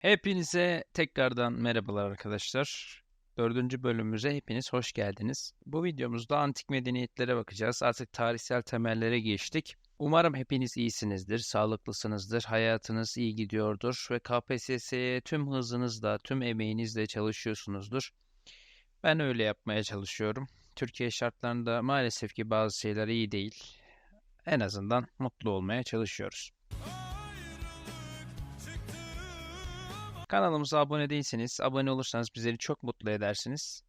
Hepinize tekrardan merhabalar arkadaşlar. Dördüncü bölümümüze hepiniz hoş geldiniz. Bu videomuzda antik medeniyetlere bakacağız. Artık tarihsel temellere geçtik. Umarım hepiniz iyisinizdir, sağlıklısınızdır, hayatınız iyi gidiyordur ve KPSS'ye tüm hızınızla, tüm emeğinizle çalışıyorsunuzdur. Ben öyle yapmaya çalışıyorum. Türkiye şartlarında maalesef ki bazı şeyler iyi değil. En azından mutlu olmaya çalışıyoruz. Kanalımıza abone değilseniz, abone olursanız bizleri çok mutlu edersiniz.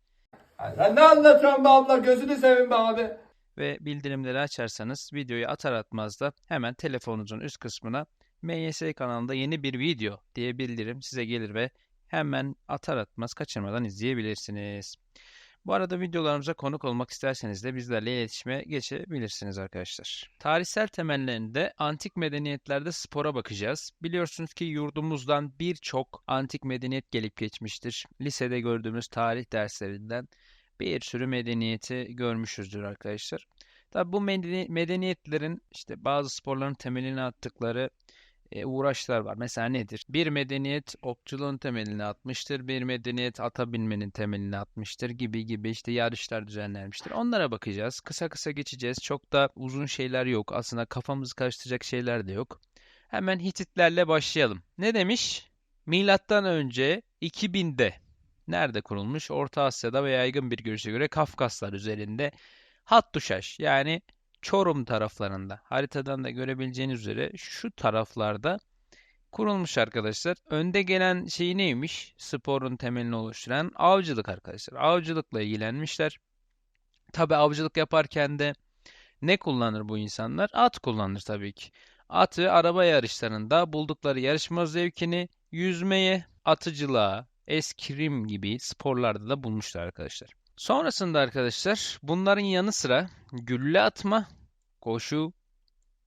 Sen ne anlatıyorsun be abla? Gözünü seveyim be abi. Ve bildirimleri açarsanız videoyu atar atmaz da hemen telefonunuzun üst kısmına MYS kanalında yeni bir video diye bildirim size gelir ve hemen atar atmaz kaçırmadan izleyebilirsiniz. Bu arada videolarımıza konuk olmak isterseniz de bizlerle iletişime geçebilirsiniz arkadaşlar. Tarihsel temellerinde antik medeniyetlerde spora bakacağız. Biliyorsunuz ki yurdumuzdan birçok antik medeniyet gelip geçmiştir. Lisede gördüğümüz tarih derslerinden bir sürü medeniyeti görmüşüzdür arkadaşlar. Tabi bu medeni- medeniyetlerin işte bazı sporların temelini attıkları uğraşlar var. Mesela nedir? Bir medeniyet okçuluğun temelini atmıştır. Bir medeniyet ata binmenin temelini atmıştır gibi gibi işte yarışlar düzenlenmiştir. Onlara bakacağız. Kısa kısa geçeceğiz. Çok da uzun şeyler yok. Aslında kafamızı karıştıracak şeyler de yok. Hemen Hititlerle başlayalım. Ne demiş? Milattan önce 2000'de nerede kurulmuş? Orta Asya'da ve yaygın bir görüşe göre Kafkaslar üzerinde Hattuşaş yani Çorum taraflarında haritadan da görebileceğiniz üzere şu taraflarda kurulmuş arkadaşlar. Önde gelen şey neymiş? Sporun temelini oluşturan avcılık arkadaşlar. Avcılıkla ilgilenmişler. Tabi avcılık yaparken de ne kullanır bu insanlar? At kullanır tabii ki. Atı araba yarışlarında buldukları yarışma zevkini yüzmeye, atıcılığa, eskrim gibi sporlarda da bulmuşlar arkadaşlar. Sonrasında arkadaşlar bunların yanı sıra gülle atma, koşu,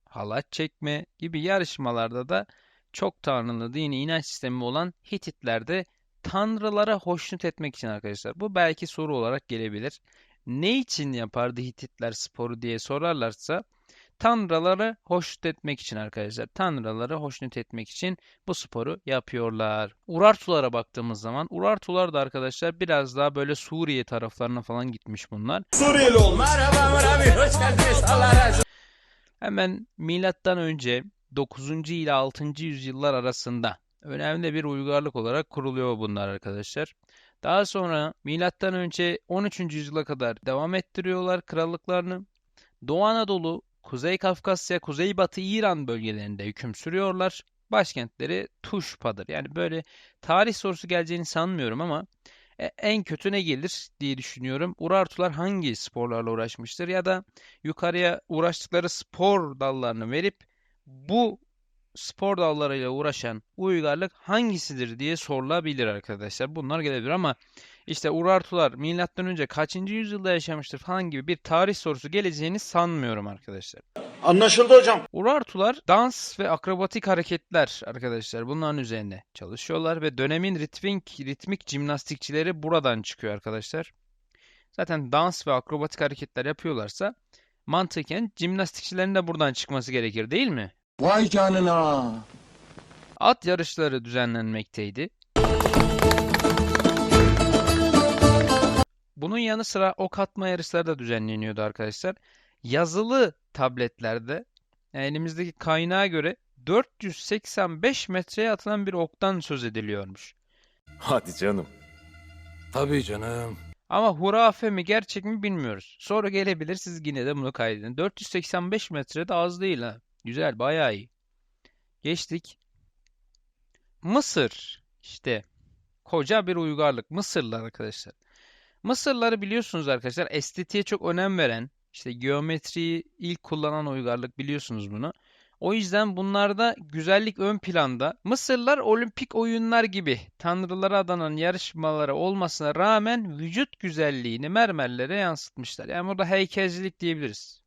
halat çekme gibi yarışmalarda da çok tanrılı dini inanç sistemi olan Hititlerde tanrılara hoşnut etmek için arkadaşlar. Bu belki soru olarak gelebilir. Ne için yapardı Hititler sporu diye sorarlarsa tanrıları hoşnut etmek için arkadaşlar. Tanrıları hoşnut etmek için bu sporu yapıyorlar. Urartulara baktığımız zaman Urartular da arkadaşlar biraz daha böyle Suriye taraflarına falan gitmiş bunlar. Suriyeli olmuş. Hemen milattan önce 9. ile 6. yüzyıllar arasında önemli bir uygarlık olarak kuruluyor bunlar arkadaşlar. Daha sonra milattan önce 13. yüzyıla kadar devam ettiriyorlar krallıklarını. Doğu Anadolu, Kuzey Kafkasya, Kuzeybatı İran bölgelerinde hüküm sürüyorlar. Başkentleri Tuşpa'dır. Yani böyle tarih sorusu geleceğini sanmıyorum ama e, en kötü ne gelir diye düşünüyorum. Urartular hangi sporlarla uğraşmıştır ya da yukarıya uğraştıkları spor dallarını verip bu spor dallarıyla uğraşan uygarlık hangisidir diye sorulabilir arkadaşlar. Bunlar gelebilir ama işte Urartular milattan önce kaçıncı yüzyılda yaşamıştır falan gibi bir tarih sorusu geleceğini sanmıyorum arkadaşlar. Anlaşıldı hocam. Urartular dans ve akrobatik hareketler arkadaşlar bunların üzerine çalışıyorlar ve dönemin ritmik ritmik jimnastikçileri buradan çıkıyor arkadaşlar. Zaten dans ve akrobatik hareketler yapıyorlarsa mantıken jimnastikçilerin de buradan çıkması gerekir değil mi? Vay canına. At yarışları düzenlenmekteydi. Bunun yanı sıra ok atma yarışları da düzenleniyordu arkadaşlar. Yazılı tabletlerde yani elimizdeki kaynağa göre 485 metreye atılan bir oktan söz ediliyormuş. Hadi canım. Tabii canım. Ama hurafe mi gerçek mi bilmiyoruz. Sonra gelebilir siz yine de bunu kaydedin. 485 metre de az değil ha. Güzel bayağı iyi. Geçtik. Mısır. İşte koca bir uygarlık. Mısırlılar arkadaşlar. Mısırları biliyorsunuz arkadaşlar estetiğe çok önem veren, işte geometriyi ilk kullanan uygarlık biliyorsunuz bunu. O yüzden bunlarda güzellik ön planda. Mısırlılar olimpik oyunlar gibi tanrılara adanan yarışmalara olmasına rağmen vücut güzelliğini mermerlere yansıtmışlar. Yani burada heykelcilik diyebiliriz.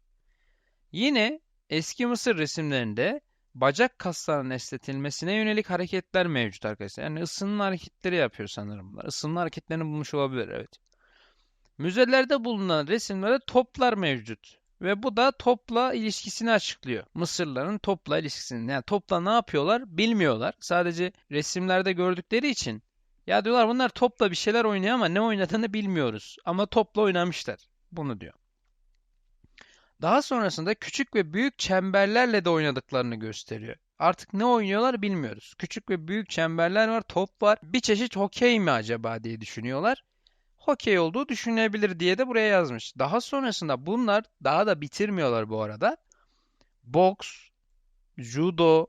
Yine eski Mısır resimlerinde bacak kaslarının esnetilmesine yönelik hareketler mevcut arkadaşlar. Yani ısınma hareketleri yapıyor sanırım bunlar. Isınma hareketlerini bulmuş olabilir evet. Müzelerde bulunan resimlerde toplar mevcut. Ve bu da topla ilişkisini açıklıyor. Mısırların topla ilişkisini. Yani topla ne yapıyorlar bilmiyorlar. Sadece resimlerde gördükleri için ya diyorlar bunlar topla bir şeyler oynuyor ama ne oynadığını bilmiyoruz. Ama topla oynamışlar. Bunu diyor. Daha sonrasında küçük ve büyük çemberlerle de oynadıklarını gösteriyor. Artık ne oynuyorlar bilmiyoruz. Küçük ve büyük çemberler var, top var. Bir çeşit hokey mi acaba diye düşünüyorlar. Hokey olduğu düşünülebilir diye de buraya yazmış. Daha sonrasında bunlar daha da bitirmiyorlar bu arada. Boks, judo,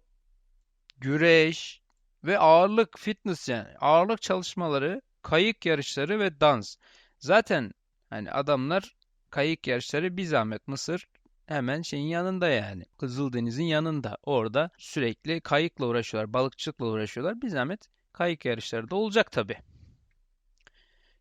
güreş ve ağırlık fitness yani ağırlık çalışmaları, kayık yarışları ve dans. Zaten hani adamlar kayık yarışları bir zahmet Mısır hemen şeyin yanında yani. Kızıldeniz'in yanında. Orada sürekli kayıkla uğraşıyorlar, balıkçılıkla uğraşıyorlar. Bir zahmet kayık yarışları da olacak tabii.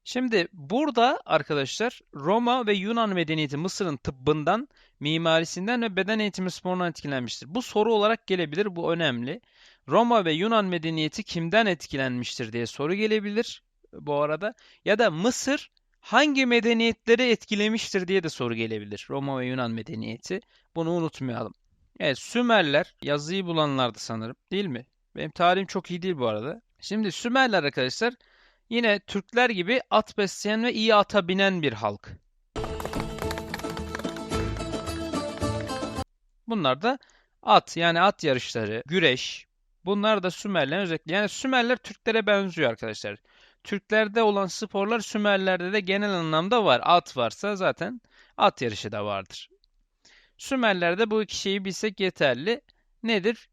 Şimdi burada arkadaşlar Roma ve Yunan medeniyeti Mısır'ın tıbbından, mimarisinden ve beden eğitimi sporundan etkilenmiştir. Bu soru olarak gelebilir. Bu önemli. Roma ve Yunan medeniyeti kimden etkilenmiştir diye soru gelebilir bu arada. Ya da Mısır hangi medeniyetleri etkilemiştir diye de soru gelebilir. Roma ve Yunan medeniyeti. Bunu unutmayalım. Evet Sümerler yazıyı bulanlardı sanırım değil mi? Benim tarihim çok iyi değil bu arada. Şimdi Sümerler arkadaşlar yine Türkler gibi at besleyen ve iyi ata binen bir halk. Bunlar da at yani at yarışları, güreş. Bunlar da Sümerlerin özellikle. Yani Sümerler Türklere benziyor arkadaşlar. Türklerde olan sporlar Sümerlerde de genel anlamda var. At varsa zaten at yarışı da vardır. Sümerlerde bu iki şeyi bilsek yeterli. Nedir?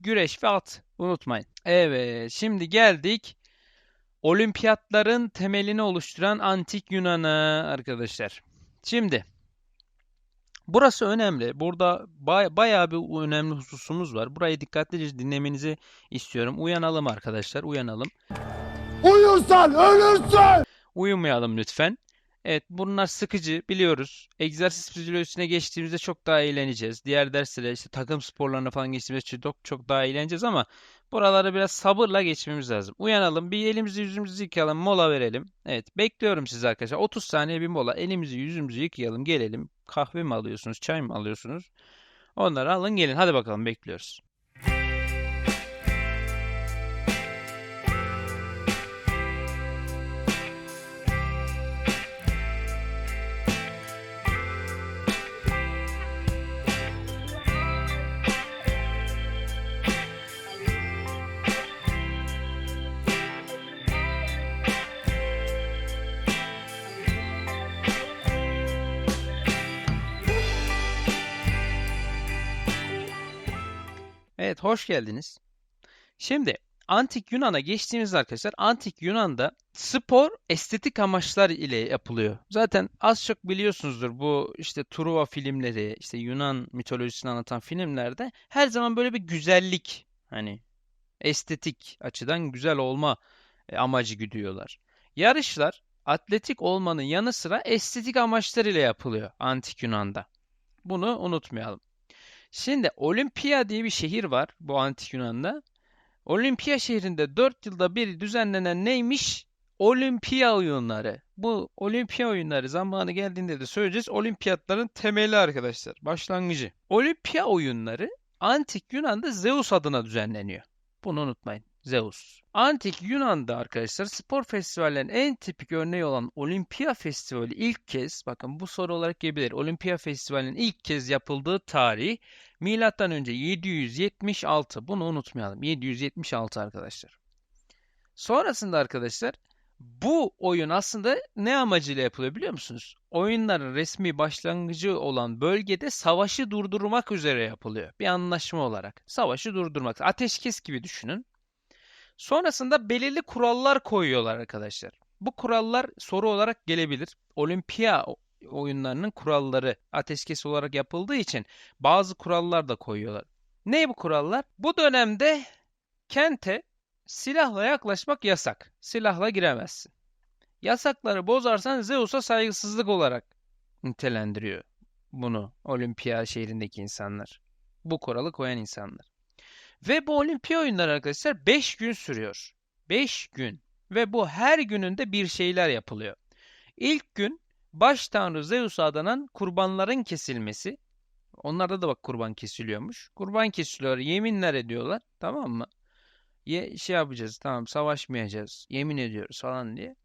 Güreş ve at. Unutmayın. Evet, şimdi geldik olimpiyatların temelini oluşturan antik Yunan'a arkadaşlar. Şimdi burası önemli. Burada bay, bayağı bir önemli hususumuz var. Burayı dikkatlice dinlemenizi istiyorum. Uyanalım arkadaşlar, uyanalım. Uyursan ölürsün. Uyumayalım lütfen. Evet bunlar sıkıcı biliyoruz. Egzersiz fizyolojisine geçtiğimizde çok daha eğleneceğiz. Diğer derslere işte takım sporlarına falan geçtiğimizde çok, çok daha eğleneceğiz ama buraları biraz sabırla geçmemiz lazım. Uyanalım bir elimizi yüzümüzü yıkayalım mola verelim. Evet bekliyorum sizi arkadaşlar. 30 saniye bir mola elimizi yüzümüzü yıkayalım gelelim. Kahve mi alıyorsunuz çay mı alıyorsunuz? Onları alın gelin hadi bakalım bekliyoruz. Hoş geldiniz. Şimdi Antik Yunan'a geçtiğimizde arkadaşlar Antik Yunan'da spor estetik amaçlar ile yapılıyor. Zaten az çok biliyorsunuzdur bu işte Truva filmleri, işte Yunan mitolojisini anlatan filmlerde her zaman böyle bir güzellik hani estetik açıdan güzel olma e, amacı güdüyorlar. Yarışlar atletik olmanın yanı sıra estetik amaçlar ile yapılıyor Antik Yunan'da. Bunu unutmayalım. Şimdi Olimpiya diye bir şehir var bu Antik Yunan'da. Olimpiya şehrinde 4 yılda bir düzenlenen neymiş? Olimpiya oyunları. Bu olimpiya oyunları zamanı geldiğinde de söyleyeceğiz. Olimpiyatların temeli arkadaşlar. Başlangıcı. Olimpiya oyunları Antik Yunan'da Zeus adına düzenleniyor. Bunu unutmayın. Zeus. Antik Yunan'da arkadaşlar spor festivallerinin en tipik örneği olan Olimpiya Festivali ilk kez bakın bu soru olarak gelebilir. Olimpiya Festivali'nin ilk kez yapıldığı tarih milattan önce 776. Bunu unutmayalım. 776 arkadaşlar. Sonrasında arkadaşlar bu oyun aslında ne amacıyla yapılıyor biliyor musunuz? Oyunların resmi başlangıcı olan bölgede savaşı durdurmak üzere yapılıyor. Bir anlaşma olarak. Savaşı durdurmak. Ateşkes gibi düşünün. Sonrasında belirli kurallar koyuyorlar arkadaşlar. Bu kurallar soru olarak gelebilir. Olimpiya oyunlarının kuralları ateşkes olarak yapıldığı için bazı kurallar da koyuyorlar. Ne bu kurallar? Bu dönemde kente silahla yaklaşmak yasak. Silahla giremezsin. Yasakları bozarsan Zeus'a saygısızlık olarak nitelendiriyor bunu Olimpiya şehrindeki insanlar. Bu kuralı koyan insanlar. Ve bu olimpiya oyunları arkadaşlar 5 gün sürüyor. 5 gün. Ve bu her gününde bir şeyler yapılıyor. İlk gün baş tanrı Zeus'a adanan kurbanların kesilmesi. Onlarda da bak kurban kesiliyormuş. Kurban kesiliyor, yeminler ediyorlar. Tamam mı? Ye, şey yapacağız, tamam savaşmayacağız, yemin ediyoruz falan diye.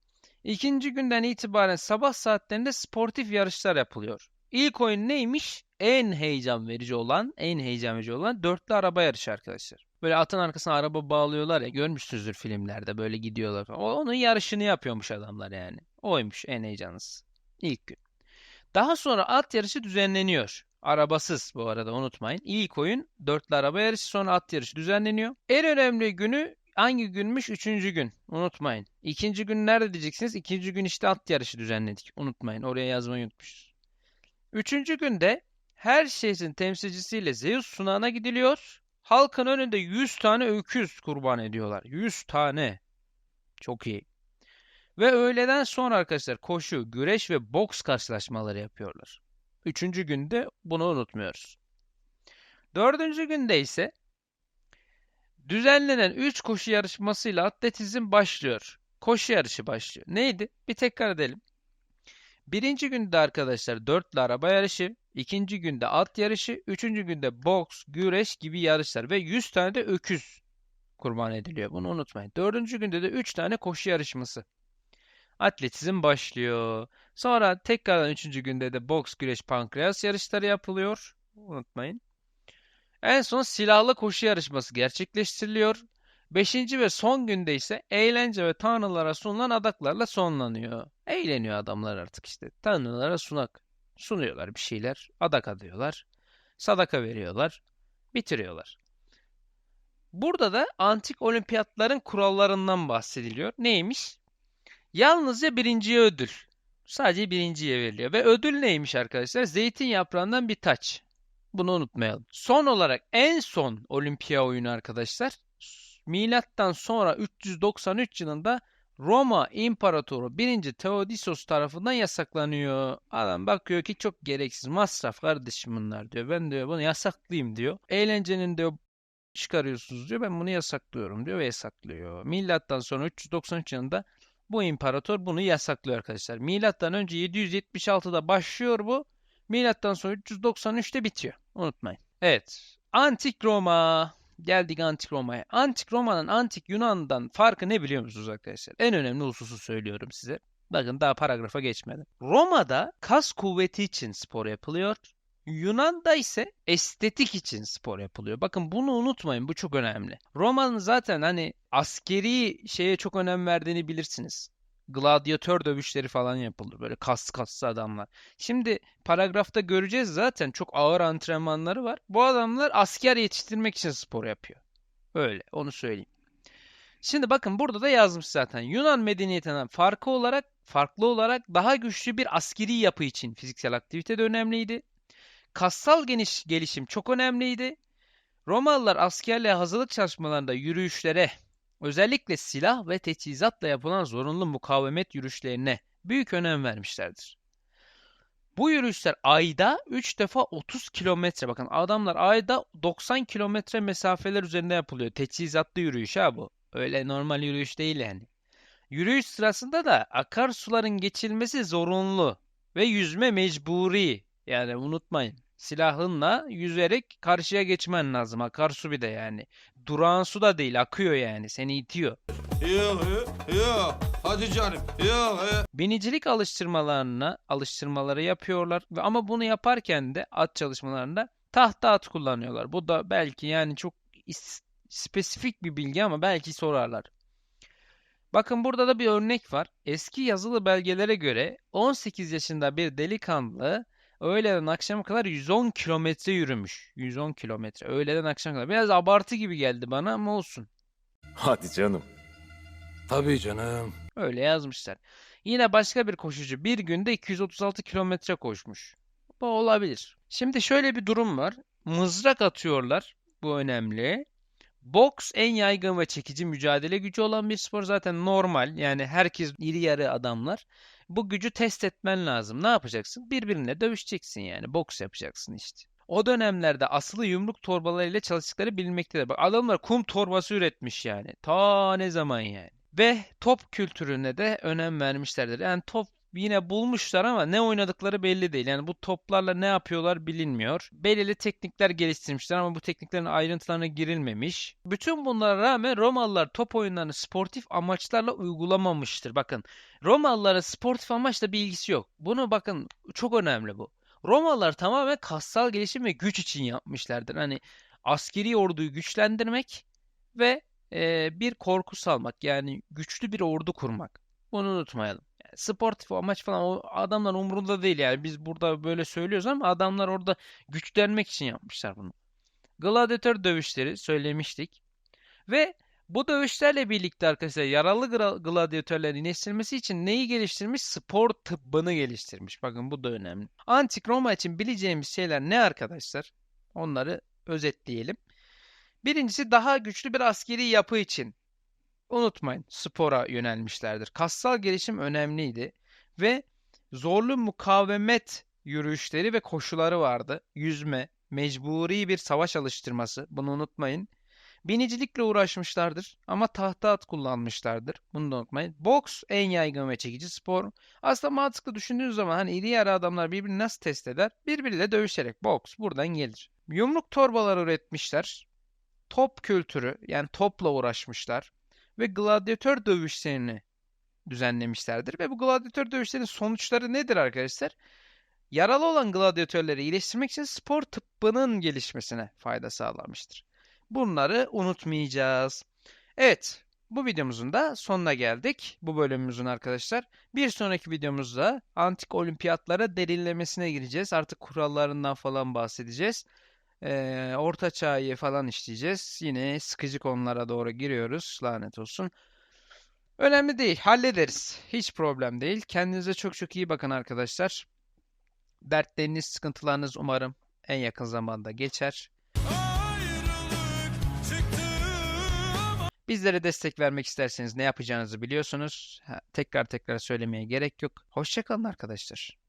İkinci günden itibaren sabah saatlerinde sportif yarışlar yapılıyor. İlk oyun neymiş? En heyecan verici olan, en heyecan verici olan dörtlü araba yarışı arkadaşlar. Böyle atın arkasına araba bağlıyorlar ya görmüşsünüzdür filmlerde böyle gidiyorlar. O- Onun yarışını yapıyormuş adamlar yani. Oymuş en heyecanlısı. İlk gün. Daha sonra at yarışı düzenleniyor. Arabasız bu arada unutmayın. İlk oyun dörtlü araba yarışı sonra at yarışı düzenleniyor. En önemli günü hangi günmüş? Üçüncü gün. Unutmayın. İkinci gün nerede diyeceksiniz? İkinci gün işte at yarışı düzenledik. Unutmayın. Oraya yazmayı unutmuşuz. Üçüncü günde her şeyin temsilcisiyle Zeus sunağına gidiliyor. Halkın önünde 100 tane öküz kurban ediyorlar. 100 tane. Çok iyi. Ve öğleden sonra arkadaşlar koşu, güreş ve boks karşılaşmaları yapıyorlar. Üçüncü günde bunu unutmuyoruz. Dördüncü günde ise düzenlenen 3 koşu yarışmasıyla atletizm başlıyor. Koşu yarışı başlıyor. Neydi? Bir tekrar edelim. Birinci günde arkadaşlar dörtlü araba yarışı, ikinci günde at yarışı, üçüncü günde boks, güreş gibi yarışlar ve 100 tane de öküz kurban ediliyor. Bunu unutmayın. Dördüncü günde de 3 tane koşu yarışması. Atletizm başlıyor. Sonra tekrardan üçüncü günde de boks, güreş, pankreas yarışları yapılıyor. Unutmayın. En son silahlı koşu yarışması gerçekleştiriliyor. Beşinci ve son günde ise eğlence ve tanrılara sunulan adaklarla sonlanıyor. Eğleniyor adamlar artık işte. Tanrılara sunak sunuyorlar bir şeyler. Adak adıyorlar. Sadaka veriyorlar. Bitiriyorlar. Burada da antik olimpiyatların kurallarından bahsediliyor. Neymiş? Yalnızca birinciye ödül. Sadece birinciye veriliyor. Ve ödül neymiş arkadaşlar? Zeytin yaprağından bir taç. Bunu unutmayalım. Son olarak en son olimpiya oyunu arkadaşlar milattan sonra 393 yılında Roma İmparatoru 1. Theodosius tarafından yasaklanıyor. Adam bakıyor ki çok gereksiz masraf kardeşim bunlar diyor. Ben diyor bunu yasaklayayım diyor. Eğlencenin diyor çıkarıyorsunuz diyor. Ben bunu yasaklıyorum diyor ve yasaklıyor. Milattan sonra 393 yılında bu imparator bunu yasaklıyor arkadaşlar. Milattan önce 776'da başlıyor bu. Milattan sonra 393'te bitiyor. Unutmayın. Evet. Antik Roma. Geldik Antik Roma'ya. Antik Roma'nın Antik Yunan'dan farkı ne biliyor musunuz arkadaşlar? En önemli hususu söylüyorum size. Bakın daha paragrafa geçmedim. Roma'da kas kuvveti için spor yapılıyor. Yunan'da ise estetik için spor yapılıyor. Bakın bunu unutmayın. Bu çok önemli. Roma'nın zaten hani askeri şeye çok önem verdiğini bilirsiniz. Gladyatör dövüşleri falan yapılır. Böyle kas kaslı adamlar. Şimdi paragrafta göreceğiz zaten çok ağır antrenmanları var. Bu adamlar asker yetiştirmek için spor yapıyor. Öyle onu söyleyeyim. Şimdi bakın burada da yazmış zaten. Yunan medeniyetinden farkı olarak farklı olarak daha güçlü bir askeri yapı için fiziksel aktivite de önemliydi. Kassal geniş gelişim çok önemliydi. Romalılar askerliğe hazırlık çalışmalarında yürüyüşlere, özellikle silah ve teçhizatla yapılan zorunlu mukavemet yürüyüşlerine büyük önem vermişlerdir. Bu yürüyüşler ayda 3 defa 30 kilometre. Bakın adamlar ayda 90 kilometre mesafeler üzerinde yapılıyor. Teçhizatlı yürüyüş ha bu. Öyle normal yürüyüş değil yani. Yürüyüş sırasında da akarsuların geçilmesi zorunlu ve yüzme mecburi. Yani unutmayın. Silahınla yüzerek karşıya geçmen lazım. Akarsu bir de yani. Durağan su da değil akıyor yani. Seni itiyor. Yok yok yok. Hadi canım. Yok. Binicilik alıştırmalarına alıştırmaları yapıyorlar ve ama bunu yaparken de at çalışmalarında tahta at kullanıyorlar. Bu da belki yani çok spesifik bir bilgi ama belki sorarlar. Bakın burada da bir örnek var. Eski yazılı belgelere göre 18 yaşında bir delikanlı öğleden akşama kadar 110 kilometre yürümüş. 110 kilometre öğleden akşama kadar. Biraz abartı gibi geldi bana ama olsun. Hadi canım. Tabii canım. Öyle yazmışlar. Yine başka bir koşucu bir günde 236 kilometre koşmuş. Bu olabilir. Şimdi şöyle bir durum var. Mızrak atıyorlar. Bu önemli. Boks en yaygın ve çekici mücadele gücü olan bir spor. Zaten normal. Yani herkes iri yarı adamlar. Bu gücü test etmen lazım. Ne yapacaksın? Birbirine dövüşeceksin yani. Boks yapacaksın işte. O dönemlerde asılı yumruk torbalarıyla çalıştıkları bilinmektedir. Bak adamlar kum torbası üretmiş yani. Ta ne zaman yani. Ve top kültürüne de önem vermişlerdir. Yani top yine bulmuşlar ama ne oynadıkları belli değil. Yani bu toplarla ne yapıyorlar bilinmiyor. Belirli teknikler geliştirmişler ama bu tekniklerin ayrıntılarına girilmemiş. Bütün bunlara rağmen Romalılar top oyunlarını sportif amaçlarla uygulamamıştır. Bakın Romalıların sportif amaçla bir ilgisi yok. Bunu bakın çok önemli bu. Romalılar tamamen kassal gelişim ve güç için yapmışlardır. Hani askeri orduyu güçlendirmek ve e, bir korku salmak yani güçlü bir ordu kurmak. Bunu unutmayalım. Sportif amaç falan o adamlar umurunda değil yani biz burada böyle söylüyoruz ama adamlar orada güçlenmek için yapmışlar bunu. Gladyatör dövüşleri söylemiştik. Ve bu dövüşlerle birlikte arkadaşlar yaralı gladyatörlerin iyileştirilmesi için neyi geliştirmiş? Spor tıbbını geliştirmiş. Bakın bu da önemli. Antik Roma için bileceğimiz şeyler ne arkadaşlar? Onları özetleyelim. Birincisi daha güçlü bir askeri yapı için. Unutmayın spora yönelmişlerdir. Kassal gelişim önemliydi ve zorlu mukavemet yürüyüşleri ve koşuları vardı. Yüzme, mecburi bir savaş alıştırması. Bunu unutmayın. Binicilikle uğraşmışlardır ama tahta at kullanmışlardır. Bunu da unutmayın. Boks en yaygın ve çekici spor. Aslında mantıklı düşündüğünüz zaman hani iri yarı adamlar birbirini nasıl test eder? Birbiriyle dövüşerek. Boks buradan gelir. Yumruk torbaları üretmişler. Top kültürü yani topla uğraşmışlar. Ve gladyatör dövüşlerini düzenlemişlerdir. Ve bu gladyatör dövüşlerinin sonuçları nedir arkadaşlar? Yaralı olan gladyatörleri iyileştirmek için spor tıbbının gelişmesine fayda sağlamıştır. Bunları unutmayacağız. Evet, bu videomuzun da sonuna geldik. Bu bölümümüzün arkadaşlar. Bir sonraki videomuzda antik olimpiyatlara derinlemesine gireceğiz. Artık kurallarından falan bahsedeceğiz. Ee, Orta Çağ'ı falan işleyeceğiz. Yine sıkıcı konulara doğru giriyoruz. Lanet olsun. Önemli değil. Hallederiz. Hiç problem değil. Kendinize çok çok iyi bakın arkadaşlar. Dertleriniz, sıkıntılarınız umarım en yakın zamanda geçer. Bizlere destek vermek isterseniz ne yapacağınızı biliyorsunuz. Tekrar tekrar söylemeye gerek yok. Hoşçakalın arkadaşlar.